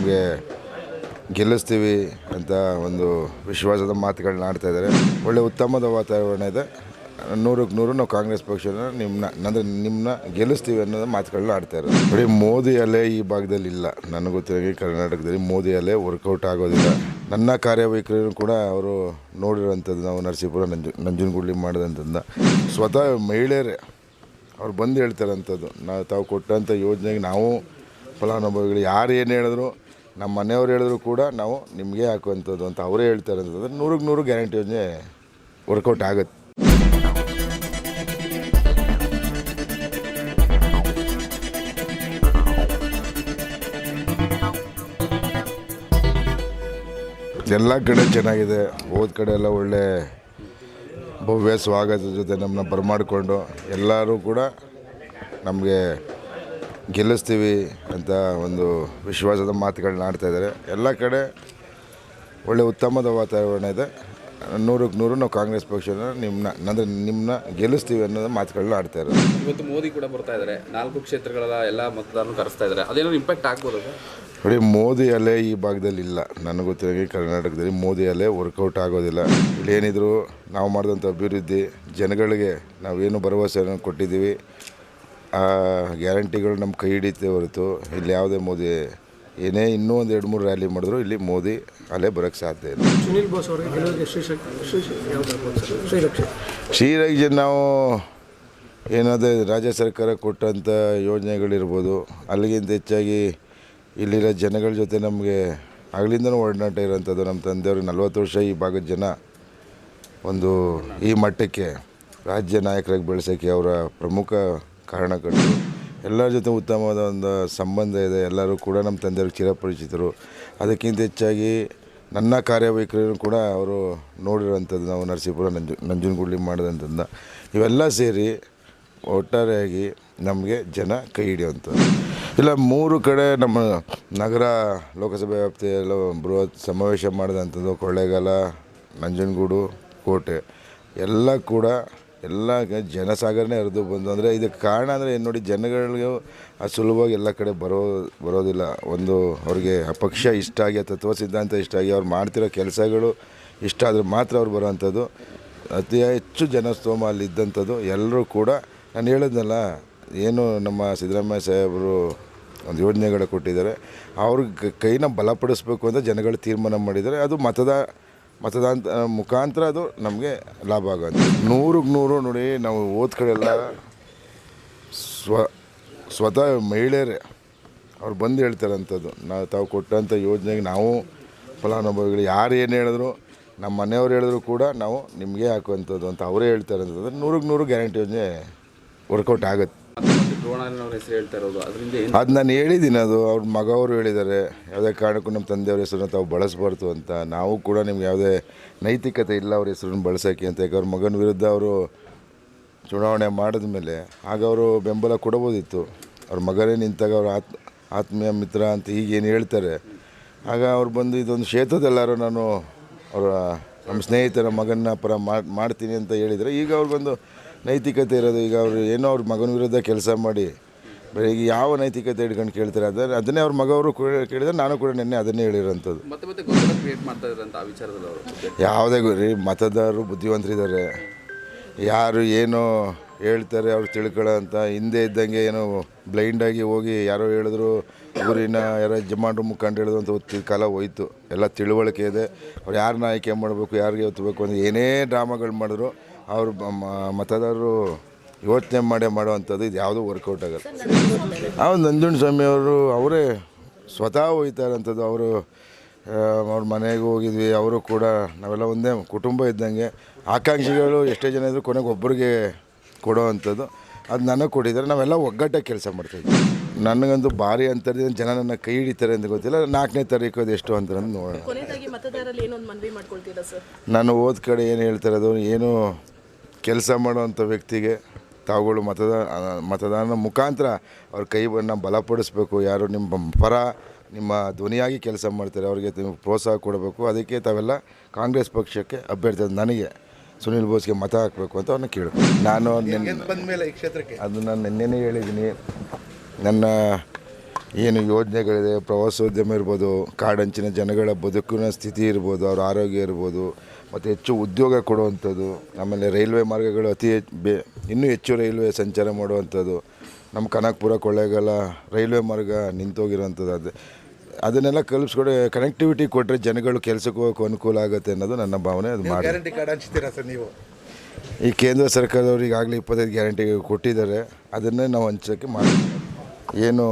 ನಮಗೆ ಗೆಲ್ಲಿಸ್ತೀವಿ ಅಂತ ಒಂದು ವಿಶ್ವಾಸದ ಮಾತುಗಳನ್ನ ಆಡ್ತಾ ಇದ್ದಾರೆ. ಒಳ್ಳೆ ಉತ್ತಮದ ವಾತಾವರಣ ಇದೆ. ನೂರಕ್ಕೆ ನೂರು ನಾವು ಕಾಂಗ್ರೆಸ್ ಪಕ್ಷನ ನಿಮ್ಮನ್ನ ಅಂದರೆ ನಿಮ್ಮನ್ನ ಗೆಲ್ಲಿಸ್ತೀವಿ ಅನ್ನೋದು ಮಾತುಗಳನ್ನ ಆಡ್ತಾ ಇರೋದು. ಬರೀ ಮೋದಿ ಅಲೆ ಈ ಭಾಗದಲ್ಲಿ ಇಲ್ಲ. ನನಗೆ ಗೊತ್ತಿರೋ ಕರ್ನಾಟಕದಲ್ಲಿ ಮೋದಿ ಅಲೆ ವರ್ಕೌಟ್ ಆಗೋದಿಲ್ಲ. ನನ್ನ ಕಾರ್ಯವೈಖರಿಯನ್ನು ಕೂಡ ಅವರು ನೋಡಿರೋಂಥದ್ದು ನಾವು ನರಸೀಪುರ ನಂಜು ನಂಜನಗೂಡ್ಲಿ ಮಾಡಿದಂಥದ್ದು ಸ್ವತಃ ಮಹಿಳೆಯರೇ ಅವ್ರು ಬಂದು ಹೇಳ್ತಾರಂಥದ್ದು. ನಾವು ತಾವು ಕೊಟ್ಟಂಥ ಯೋಜನೆಗೆ ನಾವು ಫಲಾನುಭವಿಗಳು ಯಾರು ಏನು ಹೇಳಿದ್ರು ನಮ್ಮ ಮನೆಯವ್ರು ಹೇಳಿದ್ರು ಕೂಡ ನಾವು ನಿಮಗೆ ಹಾಕುವಂಥದ್ದು ಅಂತ ಅವರೇ ಹೇಳ್ತಾರೆ ಅಂತಂದ್ರೆ ನೂರಕ್ಕೆ ನೂರು ಗ್ಯಾರಂಟಿ ಯೋಜನೆ ವರ್ಕೌಟ್ ಆಗುತ್ತೆ. ಎಲ್ಲ ಕಡೆ ಚೆನ್ನಾಗಿದೆ, ಹೋದ ಕಡೆ ಎಲ್ಲ ಒಳ್ಳೆ ಭವ್ಯ ಸ್ವಾಗತದ ಜೊತೆ ನಮ್ಮನ್ನ ಬರಮಾಡಿಕೊಂಡು ಎಲ್ಲರೂ ಕೂಡ ನಮಗೆ ಗೆಲ್ಲಿಸ್ತೀವಿ ಅಂತ ಒಂದು ವಿಶ್ವಾಸದ ಮಾತುಗಳನ್ನ ಆಡ್ತಾ ಇದ್ದಾರೆ. ಎಲ್ಲ ಕಡೆ ಒಳ್ಳೆ ಉತ್ತಮದ ವಾತಾವರಣ ಇದೆ. ನೂರಕ್ಕೆ ನೂರು ನಾವು ಕಾಂಗ್ರೆಸ್ ಪಕ್ಷನ ನಿಮ್ಮನ್ನ ಅಂದರೆ ನಿಮ್ಮನ್ನ ಗೆಲ್ಲಿಸ್ತೀವಿ ಅನ್ನೋದು ಮಾತುಗಳನ್ನ ಆಡ್ತಾ ಇದ್ದಾರೆ ಇವತ್ತು ಮೋದಿ ಕೂಡ ಬರ್ತಾ ಇದ್ದಾರೆ. ನಾಲ್ಕು ಕ್ಷೇತ್ರಗಳ ಎಲ್ಲ ಮತದಾರರು ಕರೆಸ್ತಾ ಇದ್ದಾರೆ. ಅದೇನೋ ಇಂಪ್ಯಾಕ್ಟ್ ಆಗ್ಬೋದು ನೋಡಿ ಮೋದಿ ಅಲೆ ಈ ಭಾಗದಲ್ಲಿ ಇಲ್ಲ. ನನಗೆ ಗೊತ್ತಿರೋಂಗೆ ಕರ್ನಾಟಕದಲ್ಲಿ ಮೋದಿ ಅಲೆ ವರ್ಕೌಟ್ ಆಗೋದಿಲ್ಲ. ಇಲ್ಲಿ ಏನಿದ್ರು ನಾವು ಮಾಡಿದಂಥ ಅಭಿವೃದ್ಧಿ ಜನಗಳಿಗೆ ನಾವೇನು ಭರವಸೆಯನ್ನು ಕೊಟ್ಟಿದ್ದೀವಿ. ಆ ಗ್ಯಾರಂಟಿಗಳು ನಮ್ಮ ಕೈ ಹಿಡಿತೆ ಹೊರತು. ಇಲ್ಲಿ ಯಾವುದೇ ಮೋದಿ ಏನೇ ಇನ್ನೂ ಒಂದು ಎರಡು ಮೂರು ರ್ಯಾಲಿ ಮಾಡಿದ್ರು ಇಲ್ಲಿ ಮೋದಿ ಅಲ್ಲೇ ಬರೋಕ್ಕೆ ಸಾಧ್ಯ ಇಲ್ಲ. ಸುನಿಲ್ ಬೋಸ್ ಅವರಿಗೆ ಶ್ರೀರಕ್ಷೆ ನಾವು ಏನಾದರೂ ರಾಜ್ಯ ಸರ್ಕಾರ ಕೊಟ್ಟಂಥ ಯೋಜನೆಗಳಿರ್ಬೋದು. ಅಲ್ಲಿಗಿಂತ ಹೆಚ್ಚಾಗಿ ಇಲ್ಲಿರೋ ಜನಗಳ ಜೊತೆ ನಮಗೆ ಆಗಲಿಂದನೂ ಒಡನಾಟ ಇರೋಂಥದ್ದು. ನಮ್ಮ ತಂದೆಯವ್ರಿಗೆ ನಲ್ವತ್ತು ವರ್ಷ ಈ ಭಾಗದ ಜನ ಒಂದು ಈ ಮಟ್ಟಕ್ಕೆ ರಾಜ್ಯ ನಾಯಕರಾಗಿ ಬೆಳೆಸೋಕ್ಕೆ ಅವರ ಪ್ರಮುಖ ಕಾರಣಕರ್ತರು ಎಲ್ಲರ ಜೊತೆ ಉತ್ತಮವಾದ ಒಂದು ಸಂಬಂಧ ಇದೆ. ಎಲ್ಲರೂ ಕೂಡ ನಮ್ಮ ತಂದೆಯವರು ಚಿರಪರಿಚಿತರು. ಅದಕ್ಕಿಂತ ಹೆಚ್ಚಾಗಿ ನನ್ನ ಕಾರ್ಯವೈಖರಿಯನ್ನು ಕೂಡ ಅವರು ನೋಡಿರೋಂಥದ್ದು ನಾವು ನರಸೀಪುರ ನಂಜು ನಂಜನಗೂಡ್ಲಿ ಮಾಡಿದಂಥದ್ದು ಇವೆಲ್ಲ ಸೇರಿ ಒಟ್ಟಾರೆಯಾಗಿ ನಮಗೆ ಜನ ಕೈ ಹಿಡಿಯುವಂಥದ್ದು. ಇಲ್ಲ, ಮೂರು ಕಡೆ ನಮ್ಮ ನಗರ ಲೋಕಸಭೆ ವ್ಯಾಪ್ತಿಯಲ್ಲ ಬೃಹತ್ ಸಮಾವೇಶ ಮಾಡಿದಂಥದ್ದು ಕೊಳ್ಳೇಗಾಲ, ನಂಜನಗೂಡು, ಕೋಟೆ. ಎಲ್ಲ ಕೂಡ ಎಲ್ಲ ಜನಸಾಗರನೇ ಹರಿದು ಬಂದು, ಅಂದರೆ ಇದಕ್ಕೆ ಕಾರಣ ಅಂದರೆ ಏನು ನೋಡಿ ಜನಗಳಿಗೆ ಸುಲಭವಾಗಿ ಎಲ್ಲ ಕಡೆ ಬರೋ, ಬರೋದಿಲ್ಲ. ಒಂದು ಅವ್ರಿಗೆ ಆ ಪಕ್ಷ ಇಷ್ಟ ಆಗಿ ತತ್ವ ಸಿದ್ಧಾಂತ ಇಷ್ಟ ಆಗಿ ಅವ್ರು ಮಾಡ್ತಿರೋ ಕೆಲಸಗಳು ಇಷ್ಟ ಆದರೆ ಮಾತ್ರ ಅವ್ರು ಬರೋವಂಥದ್ದು ಅತಿ ಹೆಚ್ಚು ಜನಸ್ತೋಮ ಅಲ್ಲಿ ಇದ್ದಂಥದ್ದು ಎಲ್ಲರೂ ಕೂಡ ನಾನು ಹೇಳಿದ್ನಲ್ಲ, ಏನು ನಮ್ಮ ಸಿದ್ದರಾಮಯ್ಯ ಸಾಹೇಬರು ಒಂದು ಯೋಜನೆಗಳು ಕೊಟ್ಟಿದ್ದಾರೆ. ಅವ್ರಿಗೆ ಕೈನ ಬಲಪಡಿಸ್ಬೇಕು ಅಂತ ಜನಗಳು ತೀರ್ಮಾನ ಮಾಡಿದ್ದಾರೆ. ಅದು ಮತದ ಮತದಾನ ಮುಖಾಂತರ ಅದು ನಮಗೆ ಲಾಭ ಆಗುತ್ತೆ. ನೂರಿಗೆ ನೂರು ನೋಡಿ ನಾವು ಓದ್ ಕಡೆ ಎಲ್ಲ ಸ್ವ, ಸ್ವತಃ ಮಹಿಳೆಯರೇ. ಅವ್ರು ಬಂದು ಹೇಳ್ತಾರಂಥದ್ದು ನಾವು ತಾವು ಕೊಟ್ಟಂಥ ಯೋಜನೆಗೆ ನಾವು ಫಲಾನುಭವಿಗಳು ಯಾರು ಏನು ಹೇಳಿದ್ರು, ನಮ್ಮ ಮನೆಯವ್ರು ಹೇಳಿದ್ರು ಕೂಡ ನಾವು ನಿಮಗೆ ಹಾಕುವಂಥದ್ದು ಅಂತ ಅವರೇ ಹೇಳ್ತಾರೆ ಅಂತಂದ್ರೆ ನೂರಕ್ಕೆ ನೂರು ಗ್ಯಾರಂಟಿ ಯೋಜನೆ ವರ್ಕೌಟ್ ಆಗುತ್ತೆ. ಅದು ನಾನು ಹೇಳಿದ್ದೀನಿ ಅದು. ಅವ್ರ ಮಗ ಅವರು ಹೇಳಿದ್ದಾರೆ ಯಾವುದೇ ಕಾರಣಕ್ಕೂ ನಮ್ಮ ತಂದೆಯವ್ರ ಹೆಸರನ್ನ ತಾವು ಬಳಸಬಾರ್ದು ಅಂತ. ನಾವು ಕೂಡ ನಿಮ್ಗೆ ಯಾವುದೇ ನೈತಿಕತೆ ಇಲ್ಲ ಅವ್ರ ಹೆಸರನ್ನು ಬಳಸೋಕೆ ಅಂತ. ಯಾಕೆ ಅವ್ರ ಮಗನ ವಿರುದ್ಧ ಅವರು ಚುನಾವಣೆ ಮಾಡಿದ ಮೇಲೆ ಆಗ ಅವರು ಬೆಂಬಲ ಕೊಡಬೋದಿತ್ತು. ಅವ್ರ ಮಗನೇ ನಿಂತಾಗ ಅವ್ರ ಆತ್, ಆತ್ಮೀಯ ಮಿತ್ರ ಅಂತ ಈಗೇನು ಹೇಳ್ತಾರೆ. ಆಗ ಅವ್ರು ಬಂದು ಇದೊಂದು ಕ್ಷೇತ್ರದಲ್ಲಾರು ನಾನು ಅವರ, ನಮ್ಮ ಸ್ನೇಹಿತರ ಮಗನ ಪರ ಮಾಡ್- ಮಾಡ್ತೀನಿ ಅಂತ ಹೇಳಿದರೆ ಈಗ ಅವ್ರಿಗೊಂದು ನೈತಿಕತೆ ಇರೋದು ಈಗ ಅವರು ಏನೋ ಅವ್ರ ಮಗನ ವಿರುದ್ಧ ಕೆಲಸ ಮಾಡಿ ಈಗ ಯಾವ ನೈತಿಕತೆ ಹಿಡ್ಕೊಂಡು ಕೇಳ್ತಾರೆ ಅದನ್ನ ಅದನ್ನೇ ಅವ್ರ ಮಗವರು ಕೂಡ ಕೇಳಿದ್ರೆ ನಾನು ಕೂಡ ನಿನ್ನೆ ಅದನ್ನೇ ಹೇಳಿರೋಂಥದ್ದು. ಯಾವುದೇ ಗುರಿ ಮತದಾರರು ಬುದ್ಧಿವಂತರಿದ್ದಾರೆ. ಯಾರು ಏನು ಹೇಳ್ತಾರೆ ಅವ್ರು ತಿಳ್ಕೊಳ್ಳೋ ಅಂತ ಹಿಂದೆ ಇದ್ದಂಗೆ ಏನೋ ಬ್ಲೈಂಡಾಗಿ ಹೋಗಿ ಯಾರೋ ಹೇಳಿದ್ರು ಊರಿನ ಯಾರೋ ಜಮಾಂಡ್ರು ಮುಖಂಡ ಹೇಳಿದ್ರು ಅಂತ ಕಾಲ ಹೋಯ್ತು. ಎಲ್ಲ ತಿಳುವಳಿಕೆ ಇದೆ. ಅವ್ರು ಯಾರನ್ನ ಆಯ್ಕೆ ಮಾಡಬೇಕು ಯಾರಿಗೆ ಒತ್ತಬೇಕು ಅಂತ ಏನೇ ಡ್ರಾಮಾಗಳು ಮಾಡಿದ್ರು ಅವ್ರು ಮತದಾರರು ಯೋಚನೆ ಮಾಡೇ ಮಾಡುವಂಥದ್ದು ಇದು ಯಾವುದೂ ವರ್ಕೌಟ್ ಆಗಲ್ಲ. ಆ ನಂಜುಂಡ ಸ್ವಾಮಿ ಅವರು ಅವರೇ ಸ್ವತಃ ಹೋಯ್ತಾರಂಥದ್ದು. ಅವರು ಅವ್ರ ಮನೆಗೆ ಹೋಗಿದ್ವಿ. ಅವರು ಕೂಡ ನಾವೆಲ್ಲ ಒಂದೇ ಕುಟುಂಬ ಇದ್ದಂಗೆ ಆಕಾಂಕ್ಷಿಗಳು ಎಷ್ಟೇ ಜನ ಇದ್ದರೂ ಕೊನೆಗೆ ಒಬ್ಬರಿಗೆ ಕೊಡೋ ಅಂಥದ್ದು ಅದು ನನಗೆ ಕೊಟ್ಟಿದ್ದಾರೆ. ನಾವೆಲ್ಲ ಒಗ್ಗಟ್ಟಾಗಿ ಕೆಲಸ ಮಾಡ್ತಾಯಿದ್ವಿ ನನಗಂತೂ ಭಾರಿ ಅಂತಾರೆ ಜನ ನನ್ನ ಕೈ ಹಿಡಿತಾರೆ ಅಂತ ಗೊತ್ತಿಲ್ಲ. ನಾಲ್ಕನೇ ತಾರೀಕು ಅದು ಎಷ್ಟು ಅಂತ ನೋಡೋಣ. ನಾನು ಓದ್ ಕಡೆ ಏನು ಹೇಳ್ತಾರೆ ಅದು ಏನು ಕೆಲಸ ಮಾಡುವಂಥ ವ್ಯಕ್ತಿಗೆ ತಾವುಗಳು ಮತದಾನ ಮತದಾನದ ಮುಖಾಂತರ ಅವ್ರ ಕೈವನ್ನು ಬಲಪಡಿಸಬೇಕು. ಯಾರು ನಿಮ್ಮ ಪರ ನಿಮ್ಮ ಧ್ವನಿಯಾಗಿ ಕೆಲಸ ಮಾಡ್ತಾರೆ ಅವರಿಗೆ ಪ್ರೋತ್ಸಾಹ ಕೊಡಬೇಕು. ಅದಕ್ಕೆ ತಾವೆಲ್ಲ ಕಾಂಗ್ರೆಸ್ ಪಕ್ಷಕ್ಕೆ ಅಭ್ಯರ್ಥಿ ಅದು ನನಗೆ ಸುನಿಲ್ ಬೋಸ್ಗೆ ಮತ ಹಾಕಬೇಕು ಅಂತ ಅವ್ರನ್ನ ಕೇಳಬೇಕು ನಾನು ನಿನ್ನೆ ಅದು ನಾನು ನಿನ್ನೆನೇ ಹೇಳಿದ್ದೀನಿ. ನನ್ನ ಏನು ಯೋಜನೆಗಳಿದೆ? ಪ್ರವಾಸೋದ್ಯಮ ಇರ್ಬೋದು ಕಾಡಂಚಿನ ಜನಗಳ ಬದುಕಿನ ಸ್ಥಿತಿ ಇರ್ಬೋದು ಅವ್ರ ಆರೋಗ್ಯ ಇರ್ಬೋದು ಮತ್ತು ಹೆಚ್ಚು ಉದ್ಯೋಗ ಕೊಡುವಂಥದ್ದು ಆಮೇಲೆ ರೈಲ್ವೆ ಮಾರ್ಗಗಳು ಅತಿ ಹೆಚ್ಚು ಬೇ ಇನ್ನೂ ಹೆಚ್ಚು ರೈಲ್ವೆ ಸಂಚಾರ ಮಾಡುವಂಥದ್ದು ನಮ್ಮ ಕನಕಪುರ ಕೊಳ್ಳೇಗಾಲ ರೈಲ್ವೆ ಮಾರ್ಗ ನಿಂತೋಗಿರೋಂಥದ್ದು ಅದು. ಅದನ್ನೆಲ್ಲ ಕಲ್ಪಿಸ್ಕೊಡಿ ಕನೆಕ್ಟಿವಿಟಿ ಕೊಟ್ಟರೆ ಜನಗಳು ಕೆಲಸಕ್ಕೆ ಹೋಗೋಕೆ ಅನುಕೂಲ ಆಗುತ್ತೆ ಅನ್ನೋದು ನನ್ನ ಭಾವನೆ ಅದು ಮಾಡಿ. ಗ್ಯಾರಂಟಿ ಕಾರ್ಡ್ ಹಂಚ್ತೀರಾ ಸರ್ ನೀವು? ಈ ಕೇಂದ್ರ ಸರ್ಕಾರದವ್ರು ಈಗಾಗಲೇ ಇಪ್ಪತ್ತೈದು ಗ್ಯಾರಂಟಿ ಕೊಟ್ಟಿದ್ದಾರೆ ಅದನ್ನೇ ನಾವು ಹಂಚೋಕ್ಕೆ ಮಾಡಿ. ಏನು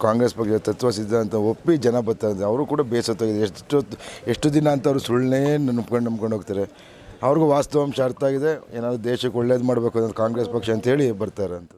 ಕಾಂಗ್ರೆಸ್ ಬಗ್ಗೆ ತತ್ವ ಸಿದ್ಧಾಂತ ಒಪ್ಪಿ ಜನ ಬರ್ತಾರೆ ಅವರು ಕೂಡ ಬೇಸತ್ತೋಗಿದೆ. ಎಷ್ಟು ಎಷ್ಟು ದಿನ ಅಂತ ಅವರು ಸುಳ್ಳನ್ನೇ ನಂಬ್ಕೊಂಡು ನಂಬ್ಕೊಂಡು ಹೋಗ್ತಾರೆ. ಅವ್ರಿಗೂ ವಾಸ್ತವಾಂಶ ಅರ್ಥ ಆಗಿದೆ. ಏನಾದರೂ ದೇಶಕ್ಕೆ ಒಳ್ಳೇದು ಮಾಡಬೇಕು ಅಂತ ಕಾಂಗ್ರೆಸ್ ಪಕ್ಷ ಅಂತ ಹೇಳಿ ಬರ್ತಾರೆ ಅಂತ